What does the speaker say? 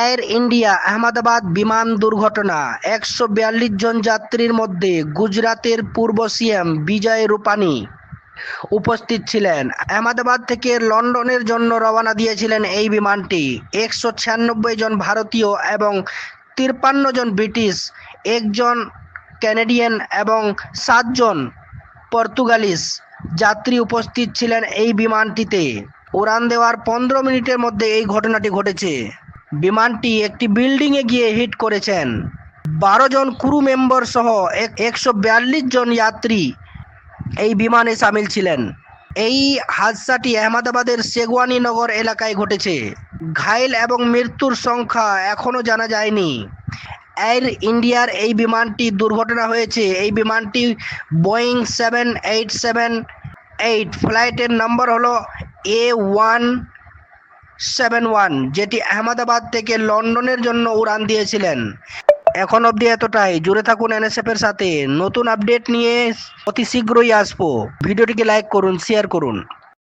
Air India Ahmedabad বিমান দুর্ঘটনা। একশো বিয়াল্লিশ জন যাত্রীর মধ্যে গুজরাতের পূর্ব সিএম বিজয় রূপানি উপস্থিত ছিলেন। আহমেদাবাদ থেকে লন্ডনের জন্য রওনা দিয়েছিলেন এই বিমানটি। একশো ছিয়ানব্বই জন ভারতীয় এবং তিপ্পান্ন জন ব্রিটিশ একজন ক্যানাডিয়ান এবং সাতজন পর্তুগালিস যাত্রী উপস্থিত ছিলেন এই বিমানটিতে। উড়ান দেওয়ার পনেরো মিনিটের মধ্যে এই ঘটনাটি ঘটেছে। বিমানটি একটি বিল্ডিংয়ে গিয়ে হিট করেছেন। বারো জন ক্রু মেম্বার সহ একশো বিয়াল্লিশ জন যাত্রী এই বিমানে সামিল ছিলেন। এই হাদসাটি আহমেদাবাদের সেগুয়ানি নগর এলাকায় ঘটেছে। ঘাইল এবং মৃত্যুর সংখ্যা এখনও জানা যায়নি। এয়ার ইন্ডিয়ার এই বিমানটি দুর্ঘটনা হয়েছে। এই বিমানটি Boeing seven eight seven eight ফ্লাইটের নম্বর হলো এ ওয়ান সেভেন ওয়ান যেটি আহমেদাবাদ থেকে লন্ডনের জন্য উড়ান দিয়েছিলেন। এখন অবধি এতটাই। জুড়ে থাকুন এনএসএফ এর সাথে। নতুন আপডেট নিয়ে অতি শীঘ্রই আসব। ভিডিওটিকে লাইক করুন শেয়ার করুন।